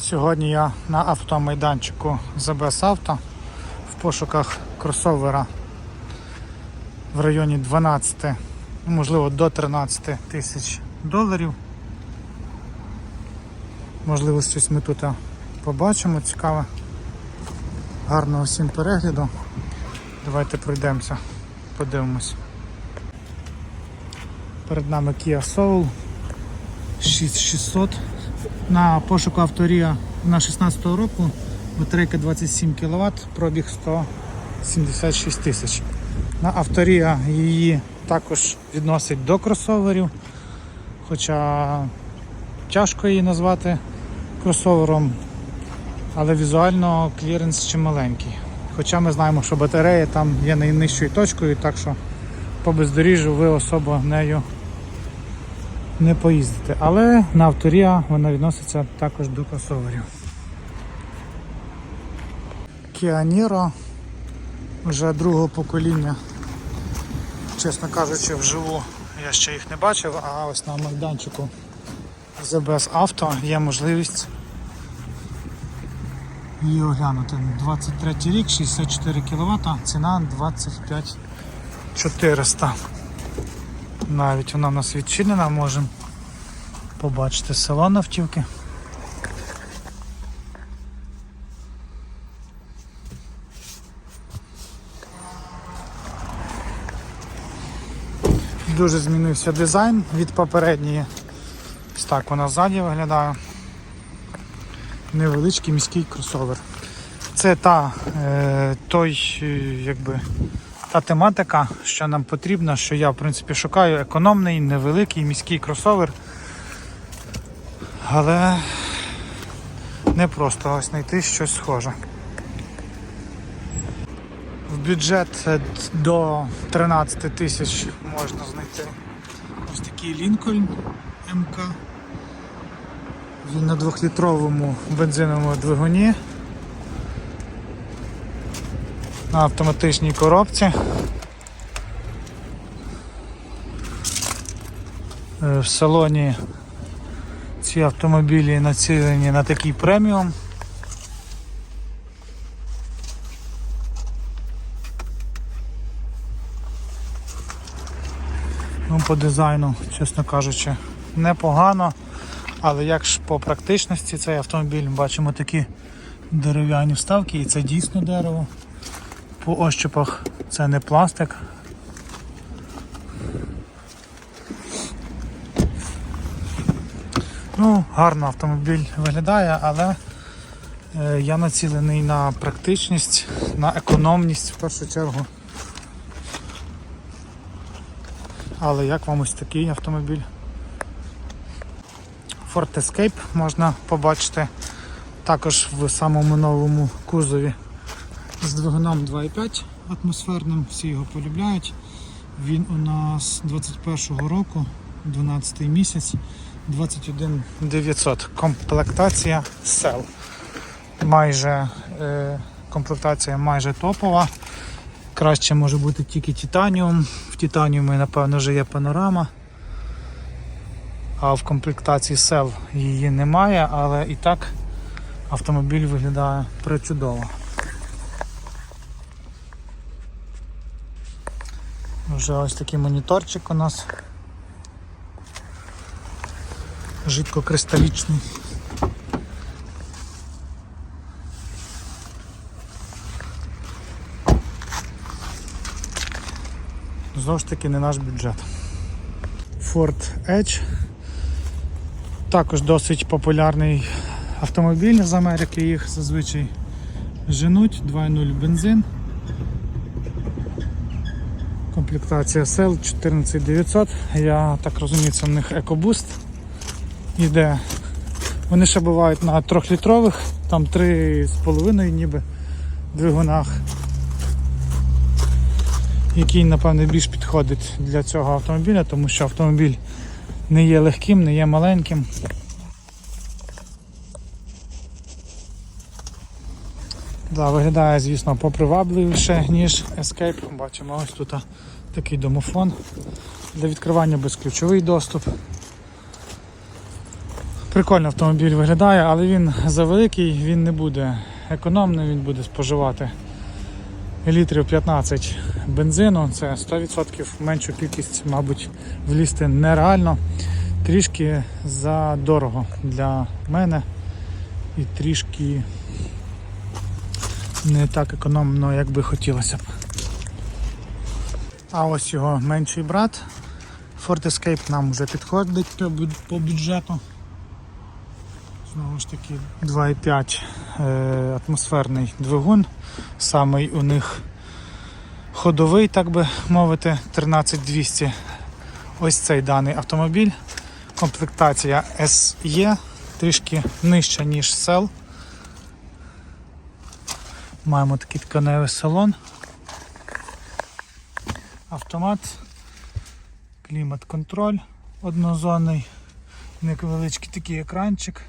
Сьогодні я на автомайданчику ZBS Auto в пошуках кросовера в районі 12, ну, можливо до 13 тисяч доларів. Можливо, щось ми тут побачимо цікаве. Гарного всім перегляду. Давайте пройдемося, подивимось. Перед нами Kia Soul 6600 на пошуку авторія на 16 року. Батарейка 27 кВт, пробіг 176 тисяч. На авторія її також відносить до кросоверів, хоча тяжко її назвати кросовером, але візуально кліренс ще маленький. Хоча ми знаємо, що батарея там є найнижчою точкою, так що по бездоріжжю ви особо нею не поїздите. Але на авторія вона відноситься також до кросоверів. Niro вже другого покоління. Чесно кажучи, вживу я ще їх не бачив, а ось на майданчику ZBS Auto є можливість її оглянути. 23 рік, 64 кВт, ціна 25 400. Навіть вона в нас відчинена, можемо побачити салон автівки. Дуже змінився дизайн від попередньої. Ось так вона ззаді виглядає. Невеличкий міський кросовер. Це та, е, той, е, якби, та тематика, що нам потрібна, що я в принципі шукаю економний, невеликий міський кросовер. Але не просто ось знайти щось схоже. В бюджет до 13 тисяч можна знайти ось такий Лінкольн МК. Він на двохлітровому бензиновому двигуні. На автоматичній коробці. Е, В салоні ці автомобілі націлені на такий преміум. Ну, по дизайну, чесно кажучи, непогано. Але як ж по практичності цей автомобіль бачимо такі дерев'яні вставки і це дійсно дерево. По ощупах це не пластик. Ну, гарно автомобіль виглядає, але е, я націлений на практичність, на економність в першу чергу. Але як вам ось такий автомобіль? Ford Escape можна побачити також в самому новому кузові з двигуном 2.5 атмосферним, всі його полюбляють. Він у нас 21-го року, 12 місяць, 21 900. Комплектація Cell. Майже е, комплектація майже топова. Краще може бути тільки Титаніум. В Титаніумі, напевно, вже є панорама. А в комплектації Cell її немає, але і так автомобіль виглядає причудово. Вже ось такий моніторчик у нас. Жидкокристалічний. Знову ж таки не наш бюджет. Ford Edge. Також досить популярний автомобіль з Америки, їх зазвичай женуть, 2.0 бензин. Комплектація SL 14900. Я так розумію, це в них EcoBoost іде. Вони ще бувають на 3-літрових, там 3,5 ніби двигунах, який, напевне, більш підходить для цього автомобіля, тому що автомобіль не є легким, не є маленьким. Да, виглядає, звісно, попривабливіше, ніж Escape. Бачимо ось тут такий домофон для відкривання безключовий доступ. Прикольно автомобіль виглядає, але він завеликий, він не буде економним, він буде споживати літрів 15 бензину. Це 100% меншу кількість, мабуть, влізти нереально. Трішки задорого для мене і трішки не так економно, як би хотілося б. А ось його менший брат Ford Escape нам вже підходить по бюджету. Знову ж таки 2,5 е, атмосферний двигун. Самий у них ходовий, так би мовити, 13200. Ось цей даний автомобіль. Комплектація SE, трішки нижча, ніж Cell. Маємо такий тканевий салон. Автомат, клімат-контроль однозонний, невеличкий такий екранчик.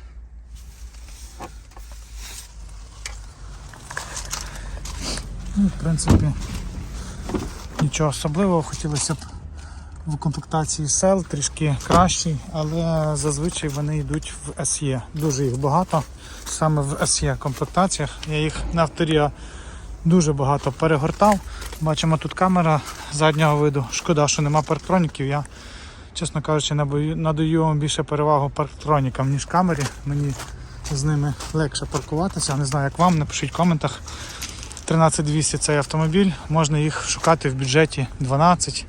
Ну, в принципі, нічого особливого, хотілося б в комплектації сел трішки кращий, але зазвичай вони йдуть в SE. Дуже їх багато, саме в SE комплектаціях. Я їх на авторія дуже багато перегортав. Бачимо тут камера заднього виду. Шкода, що нема парктроніків. Я, чесно кажучи, надаю вам більше перевагу парктронікам, ніж камері. Мені з ними легше паркуватися. Не знаю, як вам, напишіть в коментах. 13200 цей автомобіль, можна їх шукати в бюджеті 12,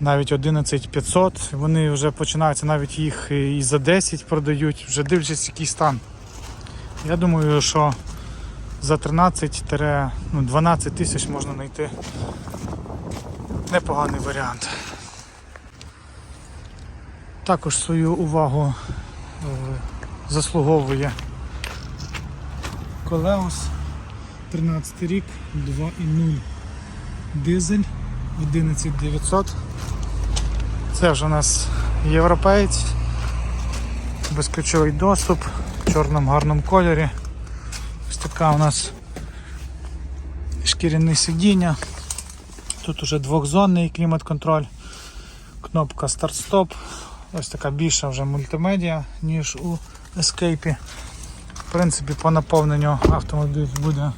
навіть 11500. Вони вже починаються, навіть їх і за 10 продають, вже дивлячись, який стан. Я думаю, що за 13-12 тисяч можна знайти непоганий варіант. Також свою увагу е, заслуговує Колеус 13 рік, 2,0 дизель 11900. Це вже у нас європеєць, безключовий доступ в чорному гарному кольорі. Така у нас шкіряне сидіння. Тут уже двохзонний клімат-контроль, кнопка старт-стоп. Ось така більша вже мультимедіа, ніж у Escape. В принципі, по наповненню автомобіль буде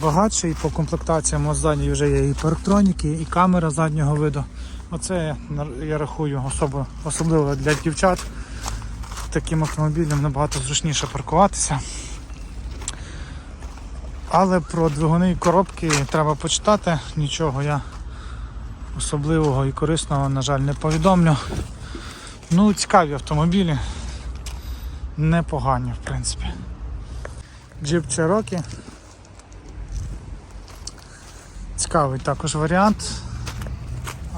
багатший. По комплектаціям ззаді вже є і парктроніки, і камера заднього виду. Оце я рахую особо, особливо для дівчат. Таким автомобілем набагато зручніше паркуватися. Але про двигуни і коробки треба почитати. Нічого я особливого і корисного, на жаль, не повідомлю. Ну, цікаві автомобілі. Непогані, в принципі. Jeep Cherokee. Цікавий також варіант.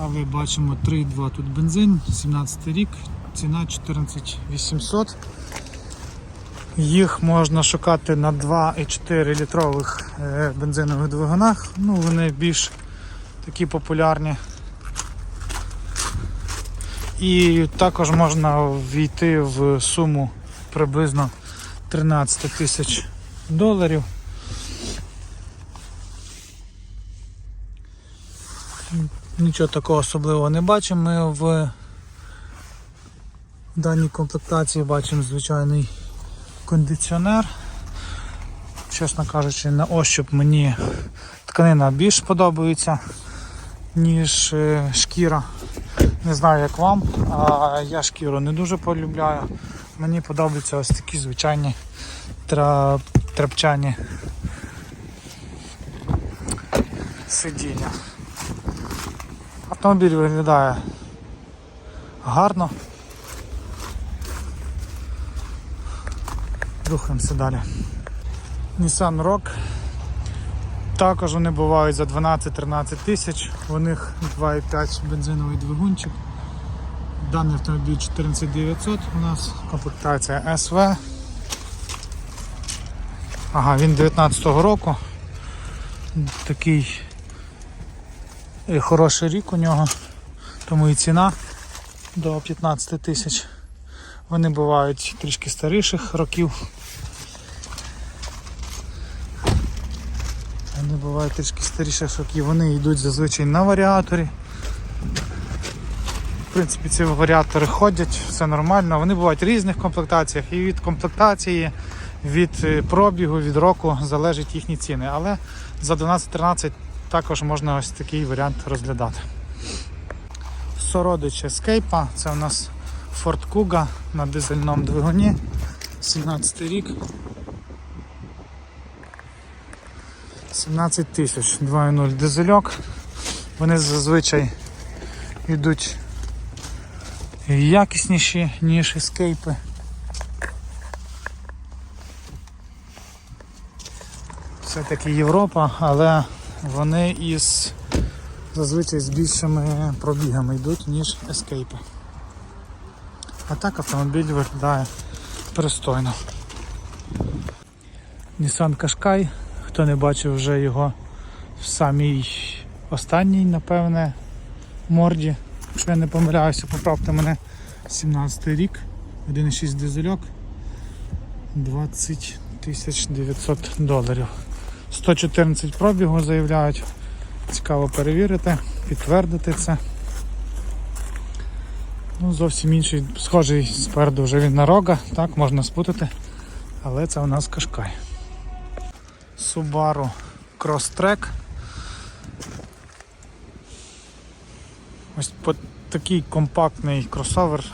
Але бачимо 3,2 тут бензин, 17 рік, ціна 14800. Їх можна шукати на 2,4 літрових е, бензинових двигунах. Ну, вони більш такі популярні. І також можна війти в суму приблизно 13 тисяч доларів. Нічого такого особливого не бачимо. Ми в даній комплектації бачимо звичайний кондиціонер. Чесно кажучи, на ощуп мені тканина більш подобається, ніж е, шкіра. Не знаю як вам, а я шкіру не дуже полюбляю. Мені подобаються ось такі звичайні тра... трапчані сидіння. Автомобіль виглядає гарно. Рухаємося далі. Nissan Rock. Також вони бувають за 12-13 тисяч. У них 2,5 бензиновий двигунчик. Даний автомобіль 14900 у нас комплектація SV. Ага, він 19-го року. Такий е, хороший рік у нього, тому і ціна до 15 тисяч. Вони бувають трішки старіших років. Вони бувають трішки старіших років. Вони йдуть зазвичай на варіаторі. В принципі, ці варіатори ходять, все нормально. Вони бувають в різних комплектаціях. І від комплектації, від е, пробігу, від року залежать їхні ціни. Але за 12-13 також можна ось такий варіант розглядати. Сородич Escape, це у нас Ford Kuga на дизельному двигуні. 17 рік. 17 тисяч 2.0 дизельок. Вони зазвичай йдуть якісніші, ніж ескейпи. Все-таки Європа, але вони із зазвичай з більшими пробігами йдуть, ніж ескейпи. А так автомобіль виглядає пристойно. Nissan Qashqai, хто не бачив вже його в самій останній, напевне, морді. Якщо я не помиляюся, поправте мене 17 рік, 1,6 дизельок, 20 900 доларів. 114 пробігу заявляють. Цікаво перевірити, підтвердити це. Ну, зовсім інший, схожий спереду вже він на рога, так, можна спутати. Але це у нас Кашкай. Subaru Crosstrek. Ось такий компактний кросовер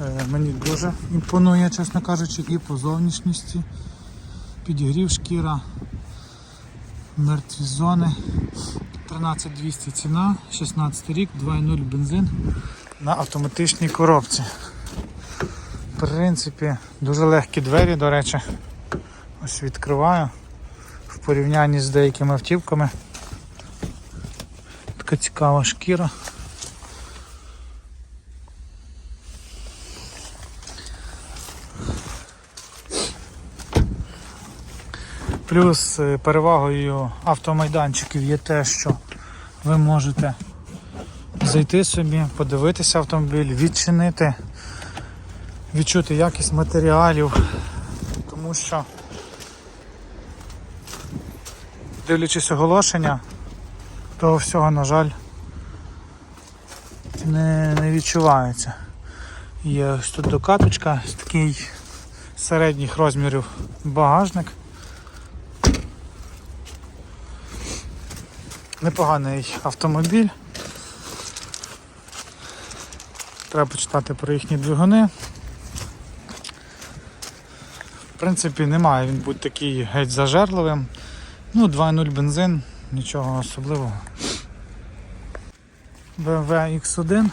е, мені дуже імпонує, чесно кажучи, і по зовнішності. Підігрів шкіра, мертві зони. 13200 ціна, 16 рік, 2.0 бензин на автоматичній коробці. В принципі, дуже легкі двері, до речі. Ось відкриваю в порівнянні з деякими автівками. Така цікава шкіра. Плюс е, перевагою автомайданчиків є те, що ви можете зайти собі, подивитися автомобіль, відчинити, відчути якість матеріалів, тому що, дивлячись оголошення, того всього, на жаль, не, не відчувається. Є ось тут докаточка, такий середніх розмірів багажник. Непоганий автомобіль. Треба почитати про їхні двигуни. В принципі, немає він бути такий геть зажерливим. Ну, 2.0 бензин, нічого особливого. BMW X1,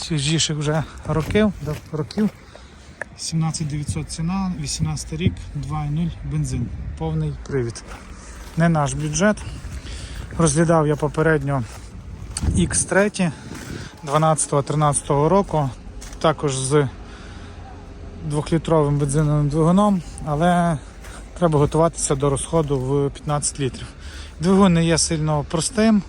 свіжіших вже років, років. 17900 ціна, 18 рік, 2.0 бензин, повний привід. Не наш бюджет. Розглядав я попередньо X3 12-13 року, також з 2-літровим бензиновим двигуном, але треба готуватися до розходу в 15 літрів. Двигун не є сильно простим.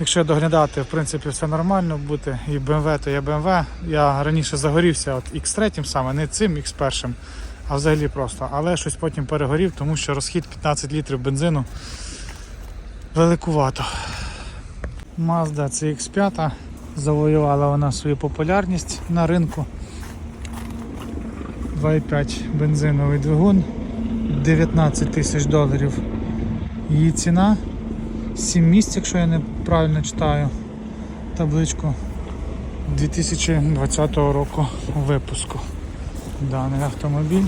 Якщо доглядати, в принципі, все нормально бути. І BMW, то є BMW. Я раніше загорівся от X3 саме, не цим X1, а взагалі просто. Але щось потім перегорів, тому що розхід 15 літрів бензину великувато. Mazda CX5 завоювала вона свою популярність на ринку. 2,5 бензиновий двигун, 19 тисяч доларів. Її ціна 7 місць, якщо я неправильно читаю табличку 2020 року випуску. Даний автомобіль.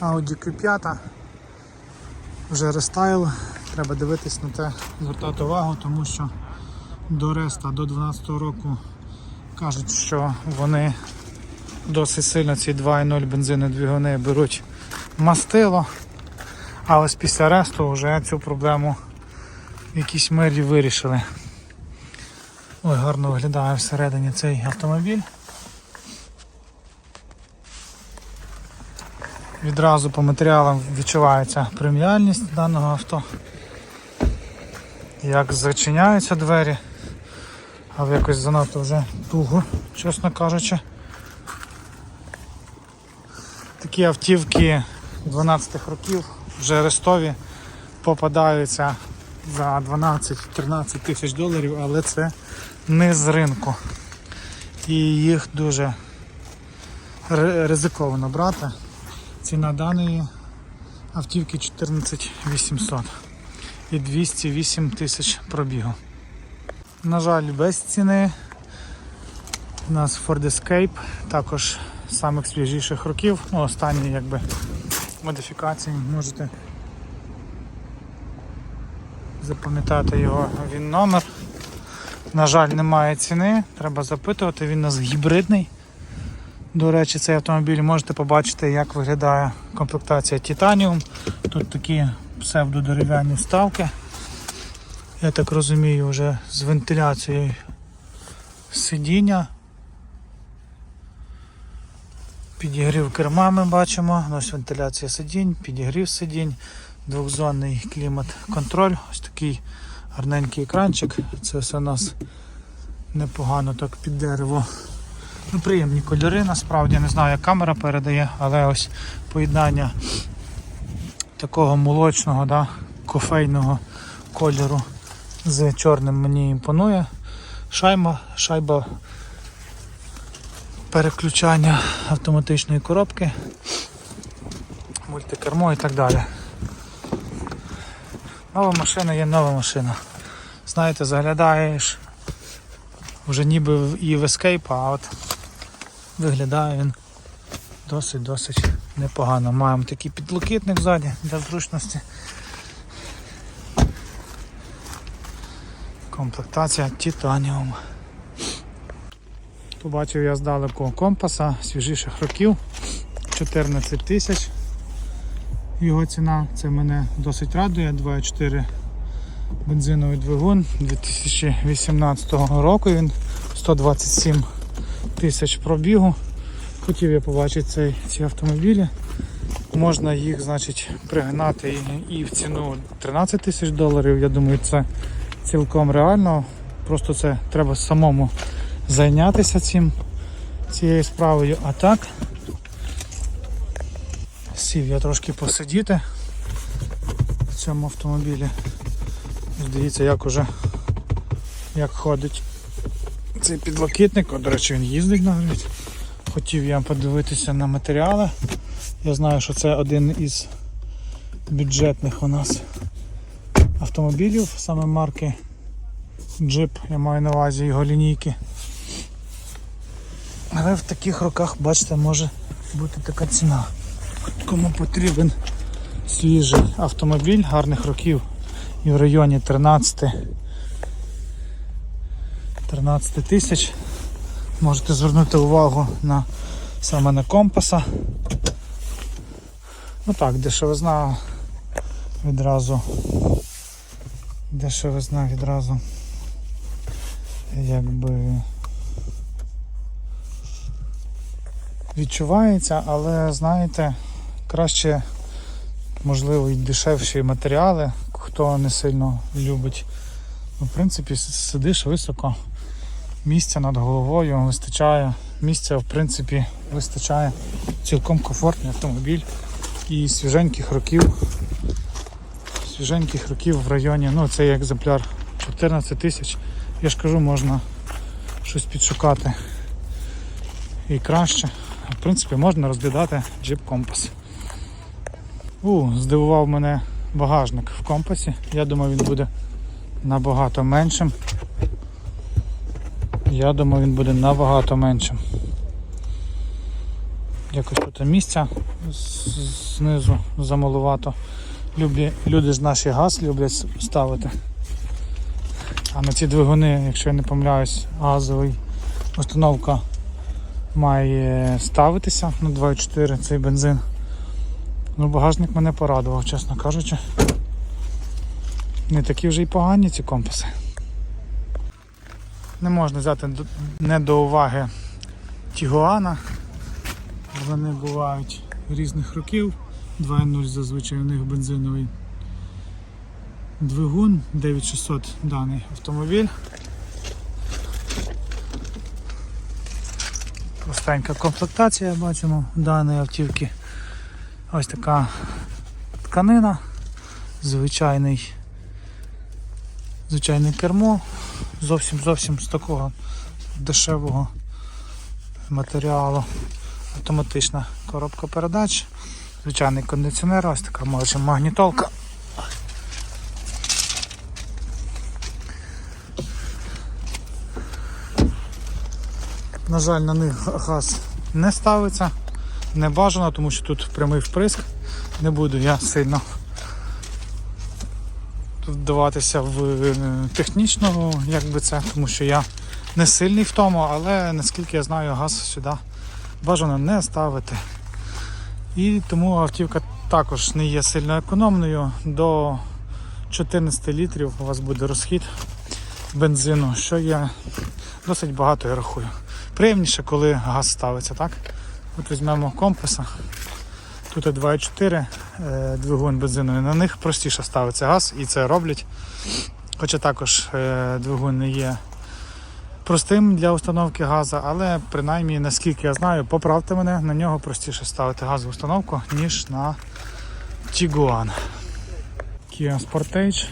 Audi Q5 вже рестайл, треба дивитись на те, звертати увагу, тому що до реста до 12 року кажуть, що вони досить сильно ці 2.0 бензини двигуни беруть мастило, а ось після ресту вже цю проблему в якійсь мері вирішили. Ой, гарно виглядає всередині цей автомобіль. Відразу по матеріалам відчувається преміальність даного авто. Як зачиняються двері, але якось занадто вже туго, чесно кажучи. Такі автівки 12-х років вже рестові попадаються за 12-13 тисяч доларів, але це не з ринку. І їх дуже ризиковано брати. Ціна даної автівки 14 800 і 208 тисяч пробігу. На жаль, без ціни. У нас Ford Escape, також з самих свіжіших років, ну останні якби модифікації можете запам'ятати його він номер. На жаль, немає ціни, треба запитувати, він у нас гібридний. До речі, цей автомобіль можете побачити, як виглядає комплектація Titanium. Тут такі псевдодерев'яні вставки. Я так розумію, вже з вентиляцією сидіння. Підігрів керма ми бачимо, ось вентиляція сидінь, підігрів сидінь, двохзонний клімат-контроль, ось такий гарненький екранчик. Це все у нас непогано так під дерево. Ну, приємні кольори, насправді не знаю, як камера передає, але ось поєднання такого молочного, да, кофейного кольору з чорним мені імпонує. Шайба, шайба переключання автоматичної коробки, мультикермо і так далі. Нова машина є нова машина. Знаєте, заглядаєш вже ніби і в Escape, а от виглядає він досить-досить непогано. Маємо такий підлокітник ззаді для зручності. Комплектація Titanium. Побачив я здалеку компаса свіжіших років 14 тисяч. Його ціна це мене досить радує. 2,4 бензиновий двигун 2018 року. Він 127 тисяч пробігу. Хотів я побачити цей, ці автомобілі. Можна їх значить, пригнати і, в ціну 13 тисяч доларів. Я думаю, це цілком реально. Просто це треба самому зайнятися цим, цією справою. А так сів я трошки посидіти в цьому автомобілі. Дивіться, як уже як ходить цей підлокітник. О, до речі, він їздить навіть. Хотів я подивитися на матеріали. Я знаю, що це один із бюджетних у нас автомобілів, саме марки Jeep, я маю на увазі його лінійки. Але в таких роках, бачите, може бути така ціна. Кому потрібен свіжий автомобіль гарних років і в районі 13 13 тисяч. Можете звернути увагу на саме на компаса. Ну так, дешевизна відразу. Дешевизна відразу. Якби відчувається, але знаєте, краще, можливо, і дешевші матеріали, хто не сильно любить. Ну, В принципі, сидиш високо, місця над головою вистачає. Місця, в принципі, вистачає. Цілком комфортний автомобіль і свіженьких років. Свіженьких років в районі, ну цей екземпляр 14 тисяч. Я ж кажу, можна щось підшукати і краще. В принципі, можна розглядати Jeep Compass. У, здивував мене багажник в компасі. Я думаю, він буде набагато меншим. Я думаю, він буде набагато меншим. Якось тут місця знизу замалувато. Люблі, люди ж наші газ люблять ставити. А на ці двигуни, якщо я не помиляюсь, газовий установка має ставитися на 2,4 цей бензин. Ну, багажник мене порадував, чесно кажучи. Не такі вже й погані ці компаси. Не можна взяти не до уваги Тігуана. Вони бувають різних років. 2.0 зазвичай у них бензиновий двигун 9600 даний автомобіль. Простенька комплектація бачимо даної автівки. Ось така тканина, звичайний звичайне кермо, зовсім зовсім з такого дешевого матеріалу. Автоматична коробка передач, звичайний кондиціонер, ось така може магнітолка. На жаль, на них газ не ставиться, не бажано, тому що тут прямий вприск. Не буду я сильно вдаватися в е, технічну, як би це, тому що я не сильний в тому, але наскільки я знаю, газ сюди бажано не ставити. І тому автівка також не є сильно економною. До 14 літрів у вас буде розхід бензину, що є досить багато, я рахую. Приємніше, коли газ ставиться, так? От візьмемо компаса. Тут 2,4 е, двигун бензиновий, на них простіше ставиться газ і це роблять. Хоча також е, двигун не є простим для установки газу, але принаймні, наскільки я знаю, поправте мене, на нього простіше ставити газову установку, ніж на Tiguan. Kia Sportage.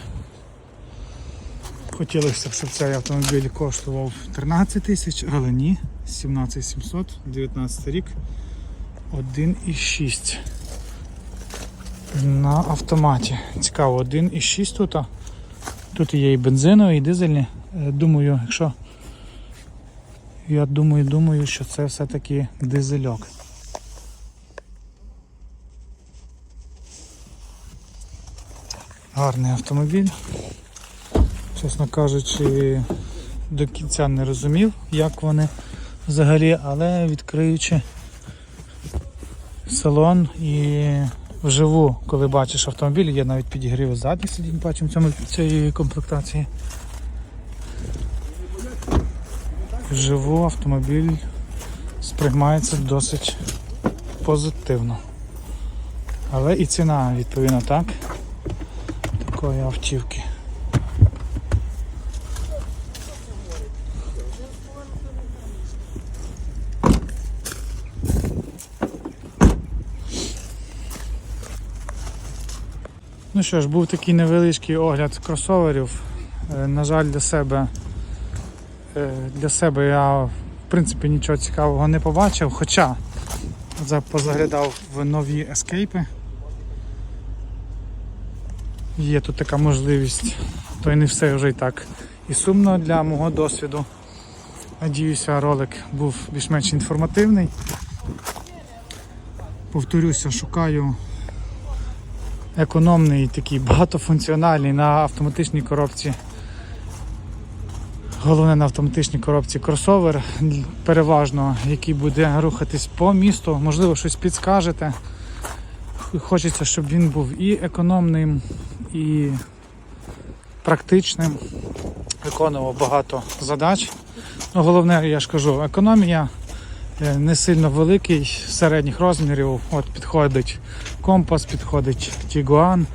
Хотілося б, щоб цей автомобіль коштував 13 тисяч, але ні, 17 700, 19 рік, 1,6 на автоматі. Цікаво, 1,6 тут. Тут є і бензинові, і дизельні. Е, Думаю, якщо я думаю, думаю, що це все-таки дизельок. Гарний автомобіль. Чесно кажучи, до кінця не розумів, як вони взагалі, але відкриючи салон і вживу, коли бачиш автомобіль, є навіть підігрів задніх сидінь, бачимо цьому цієї комплектації. Вживу автомобіль сприймається досить позитивно. Але і ціна відповідно так такої автівки. Ну що ж, був такий невеличкий огляд кросоверів. Е, На жаль, для себе е, для себе я в принципі нічого цікавого не побачив, хоча позаглядав в нові ескейпи. Є тут така можливість, то й не все вже і так і сумно для мого досвіду. Надіюся, ролик був більш-менш інформативний. Повторюся, шукаю економний, такий багатофункціональний на автоматичній коробці. Головне на автоматичній коробці кросовер, переважно, який буде рухатись по місту, можливо, щось підскажете. Хочеться, щоб він був і економним, і практичним, виконував багато задач. Ну, головне, я ж кажу, економія е, не сильно великий, середніх розмірів. От підходить компас, підходить Tiguan,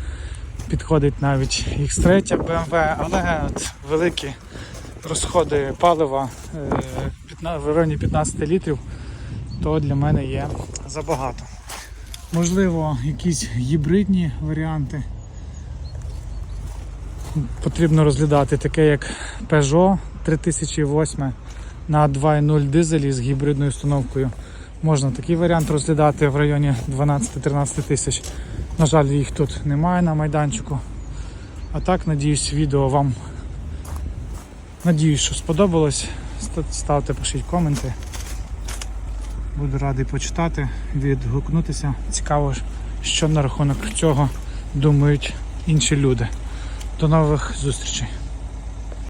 підходить навіть X3 BMW, але от великі розходи палива е, 15 в районі 15 літрів, то для мене є забагато. Можливо, якісь гібридні варіанти. Потрібно розглядати таке як Peugeot 3008 на 2.0 дизелі з гібридною установкою. Можна такий варіант розглядати в районі 12-13 тисяч. На жаль, їх тут немає на майданчику. А так, надіюсь, відео вам надіюсь, що сподобалось. Ставте, пишіть коменти. Буду радий почитати, відгукнутися. Цікаво, що на рахунок цього думають інші люди. До нових зустрічей.